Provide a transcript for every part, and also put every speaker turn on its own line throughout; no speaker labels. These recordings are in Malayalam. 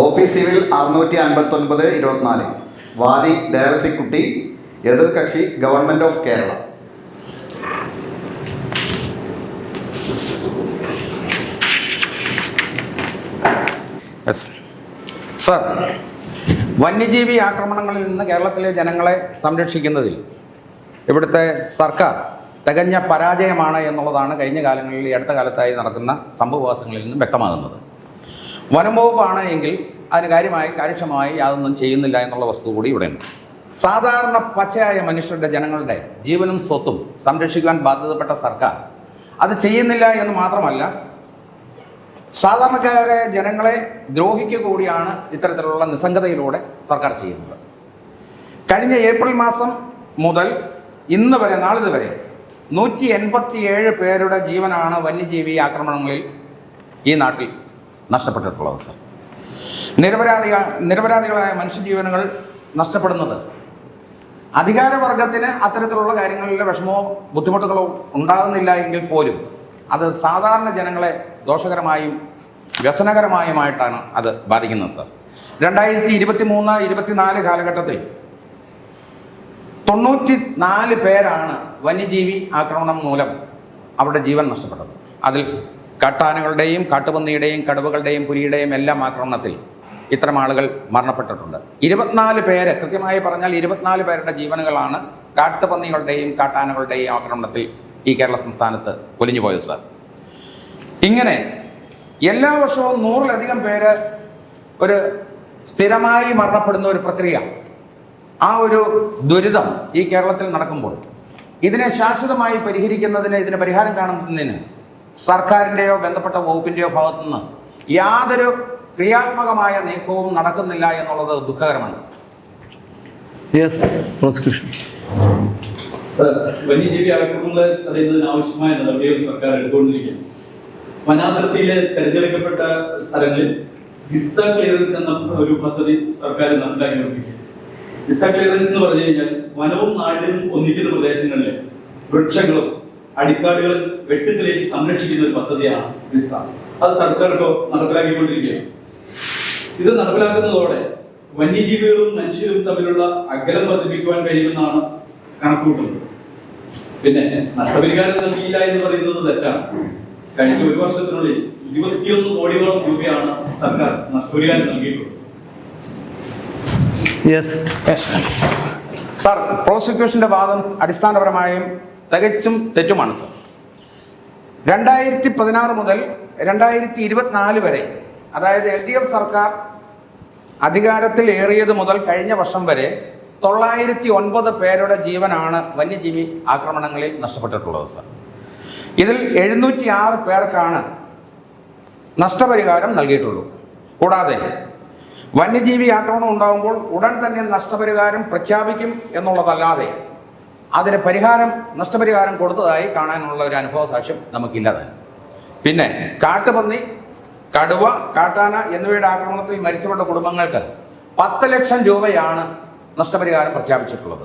ഒ പി സിവിൽ അറുന്നൂറ്റി അൻപത്തൊൻപത് ഇരുപത്തിനാല്. വാദി ദേവസിക്കുട്ടി എതിർകക്ഷി ഗവൺമെന്റ് ഓഫ് കേരള.
സർ വന്യജീവി ആക്രമണങ്ങളിൽ നിന്ന് കേരളത്തിലെ ജനങ്ങളെ സംരക്ഷിക്കുന്നതിൽ ഇവിടുത്തെ സർക്കാർ തികഞ്ഞ പരാജയമാണ് എന്നുള്ളതാണ് കഴിഞ്ഞ കാലങ്ങളിൽ അടുത്ത കാലത്തായി നടക്കുന്ന സംഭവവാസങ്ങളിൽ നിന്നും വ്യക്തമാകുന്നത്. വനം വകുപ്പാണ് എങ്കിൽ അതിന് കാര്യമായി കാര്യക്ഷമമായി യാതൊന്നും ചെയ്യുന്നില്ല എന്നുള്ള വസ്തു കൂടി ഇവിടെയുണ്ട്. സാധാരണ പച്ചയായ മനുഷ്യരുടെ ജനങ്ങളുടെ ജീവനും സ്വത്തും സംരക്ഷിക്കുവാൻ ബാധ്യതപ്പെട്ട സർക്കാർ അത് ചെയ്യുന്നില്ല എന്ന് മാത്രമല്ല സാധാരണക്കാരെ ജനങ്ങളെ ദ്രോഹിക്കുക കൂടിയാണ് ഇത്തരത്തിലുള്ള നിസ്സംഗതയിലൂടെ സർക്കാർ ചെയ്യുന്നത്. കഴിഞ്ഞ ഏപ്രിൽ മാസം മുതൽ ഇന്ന് വരെ നാളിത് വരെ നൂറ്റി എൺപത്തിയേഴ് പേരുടെ ജീവനാണ് വന്യജീവി ആക്രമണങ്ങളിൽ ഈ നാട്ടിൽ നഷ്ടപ്പെട്ടിട്ടുള്ളത് സർ. നിരപരാധിക നിരപരാധികളായ മനുഷ്യജീവനുകൾ നഷ്ടപ്പെടുന്നത് അധികാരവർഗത്തിന് അത്തരത്തിലുള്ള കാര്യങ്ങളിൽ വിഷമമോ ബുദ്ധിമുട്ടുകളോ ഉണ്ടാകുന്നില്ല എങ്കിൽ പോലും അത് സാധാരണ ജനങ്ങളെ ദോഷകരമായും വ്യസനകരമായുമായിട്ടാണ് അത് ബാധിക്കുന്നത് സർ. രണ്ടായിരത്തി ഇരുപത്തി മൂന്ന് ഇരുപത്തിനാല് കാലഘട്ടത്തിൽ തൊണ്ണൂറ്റി നാല് പേരാണ് വന്യജീവി ആക്രമണം മൂലം അവരുടെ ജീവൻ നഷ്ടപ്പെട്ടത്. അതിൽ കാട്ടാനകളുടെയും കാട്ടുപന്നിയുടെയും കടുവകളുടെയും പുലിയുടെയും എല്ലാം ആക്രമണത്തിൽ ഇത്തരം ആളുകൾ മരണപ്പെട്ടിട്ടുണ്ട്. ഇരുപത്തിനാല് പേര് കൃത്യമായി പറഞ്ഞാൽ ഇരുപത്തിനാല് പേരുടെ ജീവനുകളാണ് കാട്ടുപന്നികളുടെയും കാട്ടാനകളുടെയും ആക്രമണത്തിൽ ഈ കേരള സംസ്ഥാനത്ത് പൊലിഞ്ഞു പോയത് സാർ. ഇങ്ങനെ എല്ലാ വർഷവും നൂറിലധികം പേര് ഒരു സ്ഥിരമായി മരണപ്പെടുന്ന ഒരു പ്രക്രിയ ആ ഒരു ദുരിതം ഈ കേരളത്തിൽ നടക്കുമ്പോൾ ഇതിനെ ശാശ്വതമായി പരിഹരിക്കുന്നതിന് ഇതിന് പരിഹാരം കാണുന്നതിന് സർക്കാരിന്റെയോ ബന്ധപ്പെട്ട വകുപ്പിന്റെയോ ഭാഗത്തുനിന്ന് യാതൊരു ക്രിയാത്മകമായ നീക്കവും നടക്കുന്നില്ല എന്നുള്ളത് ദുഃഖകരമാണ് സാർ.
യെസ് പ്രോസിക്യൂഷൻ
സർ വന്യജീവി ആക്രമണങ്ങളെ തടയുന്നതിന് ആവശ്യമായ നടപടികൾ സർക്കാർ എടുത്തുകൊണ്ടിരിക്കുകയാണ് വനാതിർത്തിയിലെ തെരഞ്ഞെടുക്കപ്പെട്ട സ്ഥലങ്ങളിൽ വിസ്ത ക്ലിയറൻസ് എന്ന ഒരു പദ്ധതി സർക്കാർ നടപ്പിലാക്കിക്കൊണ്ടിരിക്കുകയാണ് വിസ്ത ക്ലിയറൻസ് എന്ന് പറഞ്ഞു കഴിഞ്ഞാൽ വനവും നാടിനും ഒന്നിക്കുന്ന പ്രദേശങ്ങളിലെ വൃക്ഷങ്ങളും അടിക്കാടുകളും വെട്ടിത്തെളിച്ച് സംരക്ഷിക്കുന്ന ഒരു പദ്ധതിയാണ് വിസ്ത. അത് സർക്കാർ ഇപ്പോൾ നടപ്പിലാക്കിക്കൊണ്ടിരിക്കുകയാണ്. ഇത് നടപ്പിലാക്കുന്നതോടെ വന്യജീവികളും മനുഷ്യരും തമ്മിലുള്ള അകലം വർദ്ധിപ്പിക്കുവാൻ കഴിയുമെന്നാണ് കണക്കുകൂട്ടുന്നത്. പിന്നെ നഷ്ടപരിഹാരം നൽകിയില്ല എന്ന് പറയുന്നത് തെറ്റാണ്. കഴിഞ്ഞ ഒരു വർഷത്തിനുള്ളിൽ ഇരുപത്തിയൊന്ന് കോടിയോളം രൂപയാണ് സർക്കാർ നഷ്ടപരിഹാരം നൽകിയിട്ടുള്ളത്.
യെസ്
സാർ പ്രോസിക്യൂഷന്റെ വാദം അടിസ്ഥാനപരമായും തികച്ചും തെറ്റുമാണ് സർ. രണ്ടായിരത്തി പതിനാറ് മുതൽ രണ്ടായിരത്തി ഇരുപത്തിനാല് വരെ അതായത് എൽ ഡി എഫ് സർക്കാർ അധികാരത്തിൽ ഏറിയത് മുതൽ കഴിഞ്ഞ വർഷം വരെ തൊള്ളായിരത്തി ഒൻപത് പേരുടെ ജീവനാണ് വന്യജീവി ആക്രമണങ്ങളിൽ നഷ്ടപ്പെട്ടിട്ടുള്ളത് സർ. ഇതിൽ എഴുന്നൂറ്റി ആറ് പേർക്കാണ് നഷ്ടപരിഹാരം നൽകിയിട്ടുള്ളൂ. കൂടാതെ വന്യജീവി ആക്രമണം ഉണ്ടാകുമ്പോൾ ഉടൻ തന്നെ നഷ്ടപരിഹാരം പ്രഖ്യാപിക്കും എന്നുള്ളതല്ലാതെ അതിന് പരിഹാരം നഷ്ടപരിഹാരം കൊടുത്തതായി കാണാനുള്ള ഒരു അനുഭവ സാക്ഷ്യം നമുക്കില്ല തന്നെ പിന്നെ കാട്ടുപന്നി കടുവ കാട്ടാന എന്നിവയുടെ ആക്രമണത്തിൽ മരിച്ചവരുടെ കുടുംബങ്ങൾക്ക് പത്ത് ലക്ഷം രൂപയാണ് നഷ്ടപരിഹാരം പ്രഖ്യാപിച്ചിട്ടുള്ളത്.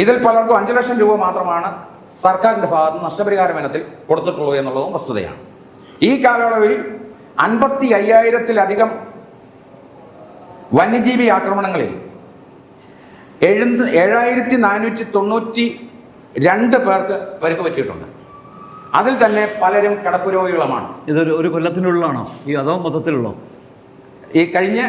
ഇതിൽ പലർക്കും അഞ്ച് ലക്ഷം രൂപ മാത്രമാണ് സർക്കാരിന്റെ ഭാഗത്ത് നിന്ന് നഷ്ടപരിഹാരം ഇനത്തിൽ കൊടുത്തിട്ടുള്ളൂ എന്നുള്ളതും വസ്തുതയാണ്. ഈ കാലയളവിൽ അൻപത്തി അയ്യായിരത്തിലധികം വന്യജീവി ആക്രമണങ്ങളിൽ എഴുന്ന് ഏഴായിരത്തി നാനൂറ്റി തൊണ്ണൂറ്റി രണ്ട് പേർക്ക് പരിക്ക് പറ്റിയിട്ടുണ്ട് അതിൽ തന്നെ പലരും കിടപ്പ് രോഗികളുമാണ്
ഇതൊരു ഒരു കൊല്ലത്തിനുള്ളിലാണോ ഈ അതോ മൊത്തത്തിലുള്ളോ?
ഈ കഴിഞ്ഞ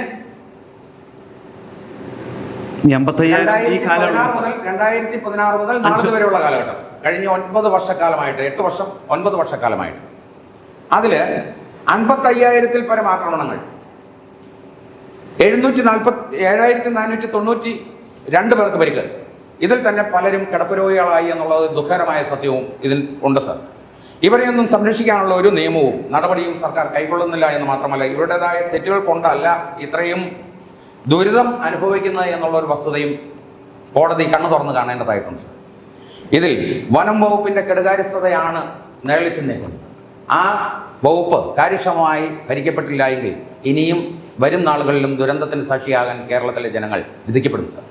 രണ്ടായിരത്തി പതിനാറ് മുതൽ രണ്ടായിരത്തി പതിനാറ് മുതൽ നാളെ വരെയുള്ള കാലഘട്ടം. കഴിഞ്ഞ ഒൻപത് വർഷക്കാലമായിട്ട് എട്ട് വർഷം ഒൻപത് വർഷക്കാലമായിട്ട്. അതിൽ അൻപത്തയ്യായിരത്തിൽ പരം ആക്രമണങ്ങൾ. എഴുന്നൂറ്റി നാൽപ്പത്തി ഏഴായിരത്തി നാനൂറ്റി തൊണ്ണൂറ്റി രണ്ട് പേർക്ക് പരിക്ക്. ഇതിൽ തന്നെ പലരും കിടപ്പുരോഗികളായി എന്നുള്ളത് ദുഃഖകരമായ സത്യവും ഇതിൽ ഉണ്ട് സർ. ഇവരെയൊന്നും സംരക്ഷിക്കാനുള്ള ഒരു നിയമവും നടപടിയും സർക്കാർ കൈക്കൊള്ളുന്നില്ല എന്ന് മാത്രമല്ല ഇവരുടേതായ തെറ്റുകൾ കൊണ്ടല്ല ഇത്രയും ദുരിതം അനുഭവിക്കുന്നത് എന്നുള്ള ഒരു വസ്തുതയും കോടതി കണ്ണു തുറന്ന് കാണേണ്ടതായിട്ടുണ്ട് സാർ. ഇതിൽ വനം വകുപ്പിന്റെ കെടുകാര്യസ്ഥതയാണ് നിഴലിച്ചു നിൽക്കുന്നത് ആ വകുപ്പ് കാര്യക്ഷമമായി ഭരിക്കപ്പെട്ടില്ല എങ്കിൽ ഇനിയും വരും നാളുകളിലും ദുരന്തത്തിന് സാക്ഷിയാകാൻ കേരളത്തിലെ ജനങ്ങൾ വിധിക്കപ്പെടും സർ.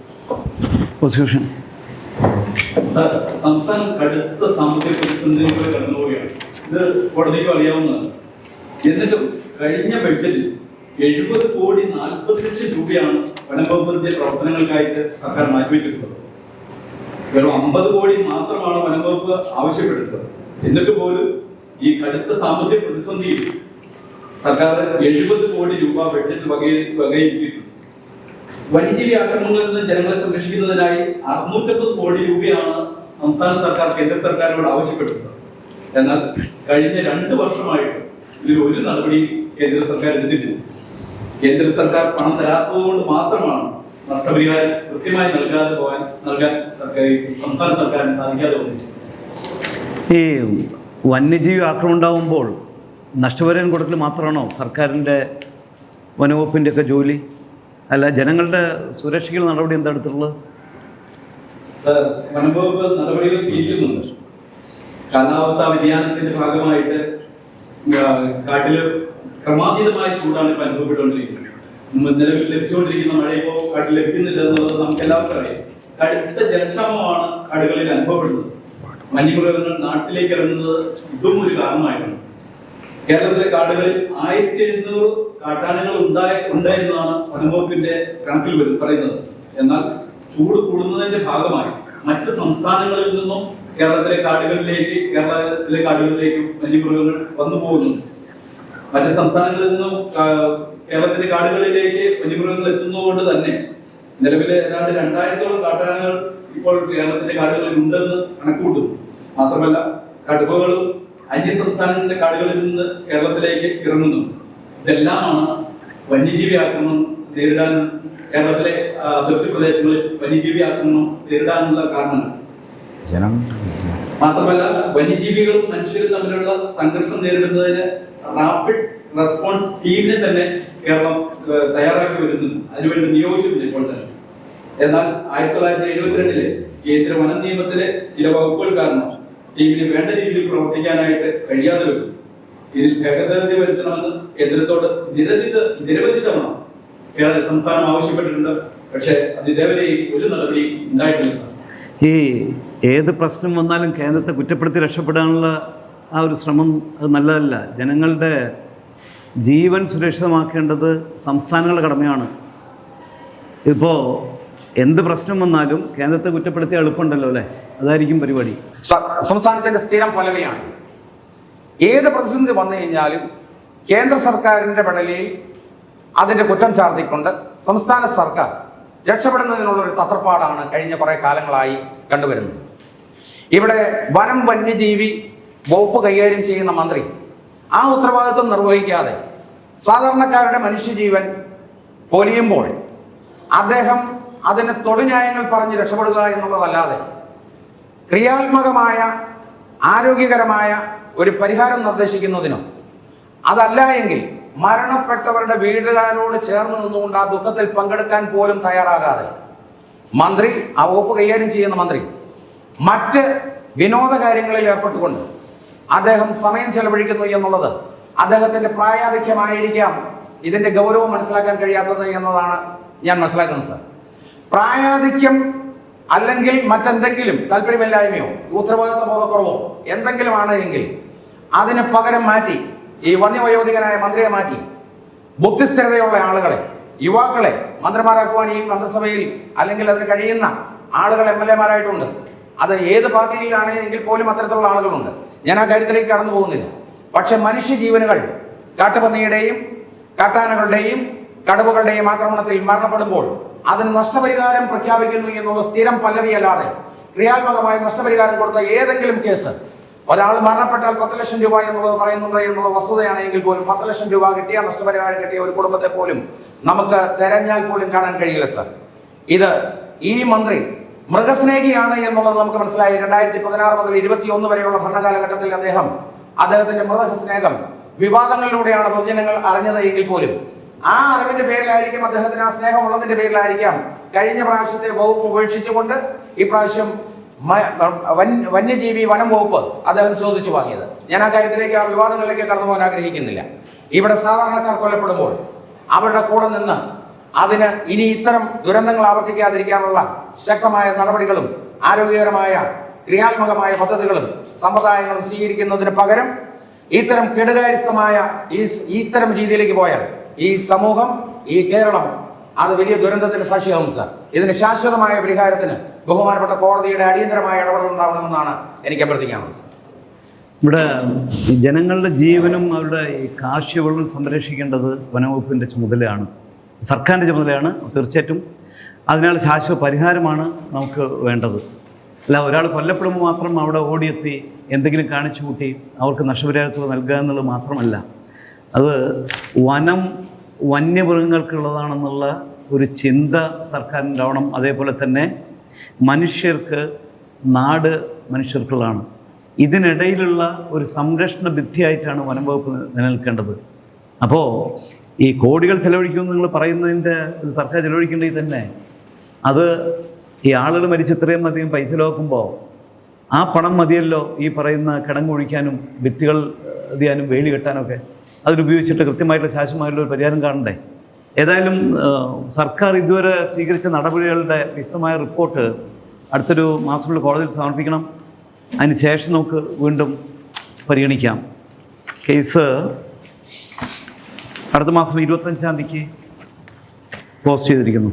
പ്രോസിക്യൂഷൻ
സംസ്ഥാനം കടുത്ത സാമ്പത്തിക പ്രതിസന്ധിയിലൂടെ കടന്നുപോവുകയാണ്. ഇത് കോടതിക്ക് അറിയാവുന്നതാണ്. എന്നിട്ടും കഴിഞ്ഞ ബഡ്ജറ്റിൽ എഴുപത് കോടി നാൽപ്പത് ലക്ഷം രൂപയാണ് വനംവകുപ്പിന്റെ പ്രവർത്തനങ്ങൾക്കായിട്ട് സർക്കാർ മാറ്റിവെച്ചിട്ടുള്ളത്. വെറും അമ്പത് കോടി മാത്രമാണ് വനംവകുപ്പ് ആവശ്യപ്പെടുന്നത്. എന്നിട്ട് പോലും ഈ കടുത്ത സാമ്പത്തിക പ്രതിസന്ധിയിൽ സർക്കാർ എഴുപത് കോടി രൂപ ബഡ്ജറ്റ് വകയിൽ വകയിരുത്തിയിട്ടുണ്ട്. വന്യജീവി ആക്രമണങ്ങളിൽ നിന്ന് ജനങ്ങളെ സംരക്ഷിക്കുന്നതിനായി അറുന്നൂറ്റമ്പത് കോടി രൂപയാണ് സംസ്ഥാന സർക്കാർ കേന്ദ്ര സർക്കാരിനോട് ആവശ്യപ്പെട്ടിട്ടുള്ളത്. എന്നാൽ കഴിഞ്ഞ രണ്ട് വർഷമായിട്ട് ഇതിൽ ഒരു നടപടിയും കേന്ദ്ര സർക്കാർ എടുത്തിട്ടില്ല. കേന്ദ്ര സർക്കാർ പണം തരാത്തത് കൊണ്ട് മാത്രമാണ് നഷ്ടപരിഹാരം കൃത്യമായി നൽകാതെ പോകാൻ നൽകാൻ സർക്കാർ സംസ്ഥാന സർക്കാരിന് സാധിക്കാതെ
ഈ വന്യജീവി ആക്രമണം ഉണ്ടാകുമ്പോൾ നഷ്ടപരിഹാരം കൊടുക്കൽ മാത്രമാണോ സർക്കാരിന്റെ വനവകുപ്പിന്റെയൊക്കെ ജോലി? അല്ല ജനങ്ങളുടെ സുരക്ഷയ്ക്കുള്ള നടപടി എന്താ എടുത്തിട്ടുള്ളത്?
വനംവകുപ്പ് നടപടികൾ സ്വീകരിക്കുന്നുണ്ട്. കാലാവസ്ഥാ വ്യതിയാനത്തിന്റെ ഭാഗമായിട്ട് കാട്ടിൽ ക്രമാതീതമായ ചൂടാണ് ഇപ്പൊ അനുഭവപ്പെട്ടുകൊണ്ടിരിക്കുന്നത്. നിലവിൽ ലഭിച്ചുകൊണ്ടിരിക്കുന്ന മഴ ഇപ്പോൾ കാട്ടിൽ ലഭിക്കുന്നില്ല എന്നുള്ളത് നമുക്ക് എല്ലാവർക്കും അറിയാം. കടുത്ത ജലക്ഷാമമാണ് കാടുകളിൽ അനുഭവപ്പെടുന്നത്. വന്യമൃഗങ്ങൾ നാട്ടിലേക്ക് ഇറങ്ങുന്നത് ഇതും ഒരു കാരണമായിട്ടുണ്ട്. കേരളത്തിലെ കാടുകളിൽ ആയിരത്തി എഴുന്നൂറ് കാട്ടാനകൾ ഉണ്ടായ ഉണ്ട് എന്നതാണ് വനംവകുപ്പിന്റെ കണക്കിൽ വരുന്നത് പറയുന്നത്. എന്നാൽ ചൂട് കൂടുന്നതിന്റെ ഭാഗമായി മറ്റ് സംസ്ഥാനങ്ങളിൽ നിന്നും കേരളത്തിലെ കാടുകളിലേക്ക് കേരളത്തിലെ കാടുകളിലേക്കും വന്യമൃഗങ്ങൾ വന്നു പോകുന്നുണ്ട് മറ്റ് സംസ്ഥാനങ്ങളിൽ നിന്നും കേരളത്തിലെ കാടുകളിലേക്ക് വന്യമൃഗങ്ങൾ എത്തുന്നതുകൊണ്ട് തന്നെ നിലവിലെ ഏതാണ്ട് രണ്ടായിരത്തോളം കാട്ടാനകൾ ഇപ്പോൾ കേരളത്തിലെ കാടുകളിൽ ഉണ്ടെന്ന് കണക്കുകൂട്ടുന്നു. മാത്രമല്ല കടുവകളും അന്യ സംസ്ഥാനങ്ങളിലെ കാടുകളിൽ നിന്ന് കേരളത്തിലേക്ക് ഇറങ്ങുന്നു. ഇതെല്ലാമാണ് വന്യജീവി ആക്രമണം നേരിടാൻ കേരളത്തിലെ അതിർത്തി പ്രദേശങ്ങളിൽ വന്യജീവി ആക്രമണം നേരിടാനുള്ള കാരണങ്ങൾ മാത്രമല്ല വന്യജീവികളും മനുഷ്യരും തമ്മിലുള്ള സംഘർഷം നേരിടുന്നതിന് റാപ്പിഡ് റെസ്പോൺസ് ടീമിനെ തന്നെ കേരളം തയ്യാറാക്കി വരുന്നു. അതിനുവേണ്ടി നിയോഗിച്ചിട്ടുണ്ട് ഇപ്പോൾ തന്നെ. എന്നാൽ ആയിരത്തി തൊള്ളായിരത്തി എഴുപത്തിരണ്ടിലെ കേന്ദ്ര വന നിയമത്തിലെ ചില വകുപ്പുകൾ കാരണം ടീമിന് വേണ്ട രീതിയിൽ പ്രവർത്തിക്കാനായിട്ട് കഴിയാതെ വരും. ഇതിൽ ഭേദഗതി വരുത്തണമെന്ന് കേന്ദ്രത്തോട് നിരവധി നിരവധി തവണ കേരള സംസ്ഥാനം ആവശ്യപ്പെട്ടിട്ടുണ്ട്. പക്ഷേ അത് ഒരു നടപടി ഉണ്ടായിട്ടില്ല. സാർ
ഈ ഏത് പ്രശ്നം വന്നാലും കേന്ദ്രത്തെ കുറ്റപ്പെടുത്തി രക്ഷപ്പെടാനുള്ള ആ ഒരു ശ്രമം അത് നല്ലതല്ല. ജനങ്ങളുടെ ജീവൻ സുരക്ഷിതമാക്കേണ്ടത് സംസ്ഥാനങ്ങളുടെ കടമയാണ്. ഇപ്പോൾ എന്ത് പ്രശ്നം വന്നാലും കേന്ദ്രത്തെ കുറ്റപ്പെടുത്തി എളുപ്പമുണ്ടല്ലോ അല്ലേ? അതായിരിക്കും പരിപാടി.
സംസ്ഥാനത്തിന്റെ സ്ഥിരം പലവയാണ്. ഏത് പ്രതിസന്ധി വന്നു കഴിഞ്ഞാലും കേന്ദ്ര സർക്കാരിന്റെ പടലിൽ അതിന്റെ കുറ്റം ചാർത്തിക്കൊണ്ട് സംസ്ഥാന സർക്കാർ രക്ഷപ്പെടുന്നതിനുള്ള ഒരു തത്രപ്പാടാണ് കഴിഞ്ഞ കുറെ കാലങ്ങളായി കണ്ടുവരുന്നത്. ഇവിടെ വനം വന്യജീവി വകുപ്പ് കൈകാര്യം ചെയ്യുന്ന മന്ത്രി ആ ഉത്തരവാദിത്വം നിർവഹിക്കാതെ സാധാരണക്കാരുടെ മനുഷ്യജീവൻ പൊലിയുമ്പോൾ അദ്ദേഹം അതിന് തൊടുന്യായങ്ങൾ പറഞ്ഞ് രക്ഷപ്പെടുക എന്നുള്ളതല്ലാതെ ക്രിയാത്മകമായ ആരോഗ്യകരമായ ഒരു പരിഹാരം നിർദ്ദേശിക്കുന്നതിനോ അതല്ല എങ്കിൽ മരണപ്പെട്ടവരുടെ വീടുകാരോട് ചേർന്ന് നിന്നുകൊണ്ട് ആ ദുഃഖത്തിൽ പങ്കെടുക്കാൻ പോലും തയ്യാറാകാതെ മന്ത്രി ആ വകുപ്പ് കൈകാര്യം ചെയ്യുന്ന മന്ത്രി മറ്റ് വിനോദ കാര്യങ്ങളിൽ ഏർപ്പെട്ടുകൊണ്ട് അദ്ദേഹം സമയം ചെലവഴിക്കുന്നു എന്നുള്ളത് അദ്ദേഹത്തിന്റെ പ്രായാധിക്യമായിരിക്കാം. ഇതിന്റെ ഗൗരവം മനസ്സിലാക്കാൻ കഴിയാത്തത് എന്നതാണ് ഞാൻ മനസ്സിലാക്കുന്നത് സാർ. പ്രായാധിക്യം അല്ലെങ്കിൽ മറ്റെന്തെങ്കിലും താല്പര്യമില്ലായ്മയോ ഉത്തരവാദിത്ത ബോധക്കുറവോ എന്തെങ്കിലും ആണ് എങ്കിൽ അതിന് പകരം മാറ്റി ഈ വന്യവയോധികനായ മന്ത്രിയെ മാറ്റി ബുദ്ധിസ്ഥിരതയുള്ള ആളുകളെ യുവാക്കളെ മന്ത്രിമാരാക്കുവാൻ ഈ മന്ത്രിസഭയിൽ അല്ലെങ്കിൽ അതിന് കഴിയുന്ന ആളുകൾ എം എൽ എമാരായിട്ടുണ്ട്. അത് ഏത് പാർട്ടിയിലാണ് എങ്കിൽ പോലും അത്തരത്തിലുള്ള ആളുകളുണ്ട്. ഞാൻ ആ കാര്യത്തിലേക്ക് കടന്നു പോകുന്നില്ല. പക്ഷെ മനുഷ്യ ജീവനുകൾ കാട്ടുപന്നിയുടെയും കാട്ടാനകളുടെയും കടുവകളുടെയും ആക്രമണത്തിൽ മരണപ്പെടുമ്പോൾ അതിന് നഷ്ടപരിഹാരം പ്രഖ്യാപിക്കുന്നു എന്നുള്ള സ്ഥിരം പല്ലവിയല്ലാതെ ക്രിയാത്മകമായ നഷ്ടപരിഹാരം കൊടുത്ത ഏതെങ്കിലും കേസ്. ഒരാൾ മരണപ്പെട്ടാൽ പത്ത് ലക്ഷം രൂപ എന്നുള്ളത് പറയുന്നുണ്ട് എന്നുള്ള വസ്തുതയാണ് എങ്കിൽ പോലും പത്ത് ലക്ഷം രൂപ കിട്ടിയ നഷ്ടപരിഹാരം കിട്ടിയ ഒരു കുടുംബത്തെ പോലും നമുക്ക് തെരഞ്ഞാൽ പോലും കാണാൻ കഴിയില്ല സർ. ഇത് ഈ മന്ത്രി മൃഗസ്നേഹിയാണ് എന്നുള്ളത് നമുക്ക് മനസ്സിലായി. രണ്ടായിരത്തി പതിനാറ് മുതൽ ഇരുപത്തിയൊന്ന് വരെയുള്ള ഭരണകാലഘട്ടത്തിൽ അദ്ദേഹം അദ്ദേഹത്തിന്റെ മൃഗസ്നേഹം വിവാദങ്ങളിലൂടെയാണ് പൊതുജനങ്ങൾ അറിഞ്ഞത് എങ്കിൽ പോലും ആ അറിവിന്റെ പേരിലായിരിക്കും അദ്ദേഹത്തിന് ആ സ്നേഹം ഉള്ളതിന്റെ പേരിലായിരിക്കാം കഴിഞ്ഞ പ്രാവശ്യത്തെ വകുപ്പ് ഉപേക്ഷിച്ചുകൊണ്ട് ഈ പ്രാവശ്യം വന്യജീവി വനം വകുപ്പ് അദ്ദേഹം ചോദിച്ചു വാങ്ങിയത്. ഞാൻ ആ കാര്യത്തിലേക്ക് ആ വിവാദങ്ങളിലേക്ക് കടന്നു പോകാൻ ആഗ്രഹിക്കുന്നില്ല. ഇവിടെ സാധാരണക്കാർ കൊല്ലപ്പെടുമ്പോൾ അവരുടെ കൂടെ നിന്ന് അതിന് ഇനി ഇത്തരം ദുരന്തങ്ങൾ ആവർത്തിക്കാതിരിക്കാനുള്ള ശക്തമായ നടപടികളും ആരോഗ്യകരമായ ക്രിയാത്മകമായ പദ്ധതികളും സമ്പ്രദായങ്ങളും സ്വീകരിക്കുന്നതിന് പകരം ഇത്തരം കെടുകാര്യസ്ഥമായ ഈ ഇത്തരം രീതിയിലേക്ക് പോയാൽ ഈ സമൂഹം ഈ കേരളം അത് വലിയ ദുരന്തത്തിന് സാക്ഷിയാവും സാർ. ഇതിന് ശാശ്വതമായ പരിഹാരത്തിന് ബഹുമാനപ്പെട്ട കോടതിയുടെ അടിയന്തരമായ ഇടപെടൽ ഉണ്ടാവണമെന്നാണ് എനിക്ക് അഭ്യർത്ഥിക്കാനുള്ളത് സാർ.
ഇവിടെ ജനങ്ങളുടെ ജീവനും അവരുടെ ഈ കാർഷികവും സംരക്ഷിക്കേണ്ടത് വനവകുപ്പിന്റെ ചുമതലയാണ്. സർക്കാരിന്റെ ചുമതലയാണ് തീർച്ചയായിട്ടും. അതിനാൽ ശാശ്വത പരിഹാരമാണ് നമുക്ക് വേണ്ടത്. അല്ല ഒരാൾ കൊല്ലപ്പെടുമ്പോൾ മാത്രം അവിടെ ഓടിയെത്തി എന്തെങ്കിലും കാണിച്ചു കൂട്ടി അവർക്ക് നഷ്ടപരിഹാരത്തുക നൽകുക എന്നുള്ളത് മാത്രമല്ല അത് വനം വന്യമൃഗങ്ങൾക്കുള്ളതാണെന്നുള്ള ഒരു ചിന്ത സർക്കാരിനുണ്ടാവണം. അതേപോലെ തന്നെ മനുഷ്യർക്ക് നാട് മനുഷ്യർക്കുള്ളതാണ്. ഇതിനിടയിലുള്ള ഒരു സംരക്ഷണ ഭിത്തിയായിട്ടാണ് വനം വകുപ്പ് നിലനിൽക്കേണ്ടത്. അപ്പോൾ ഈ കോടികൾ ചെലവഴിക്കുമെന്ന് നിങ്ങൾ പറയുന്നതിന്റെ സർക്കാർ ചെലവഴിക്കേണ്ടി തന്നെ. അത് ഈ ആളുകൾ മരിച്ച് ഇത്രയും അധികം പൈസ ലോക്കുമ്പോൾ ആ പണം മതിയല്ലോ ഈ പറയുന്ന കിടങ്ങൊഴിക്കാനും ഭിത്തികൾ ചെയ്യാനും വേലി കെട്ടാനൊക്കെ. അതിനുപയോഗിച്ചിട്ട് കൃത്യമായിട്ടുള്ള ശാശ്വതമായിട്ടുള്ള ഒരു പരിഹാരം കാണണ്ടേ? ഏതായാലും സർക്കാർ ഇതുവരെ സ്വീകരിച്ച നടപടികളുടെ വിശദമായ റിപ്പോർട്ട് അടുത്തൊരു മാസമുള്ള കോടതിയിൽ സമർപ്പിക്കണം. അതിന് ശേഷം നമുക്ക് വീണ്ടും പരിഗണിക്കാം. കേസ് അടുത്ത മാസം ഇരുപത്തഞ്ചാം തീയതിക്ക് ക്ലോസ് ചെയ്തിരിക്കുന്നു.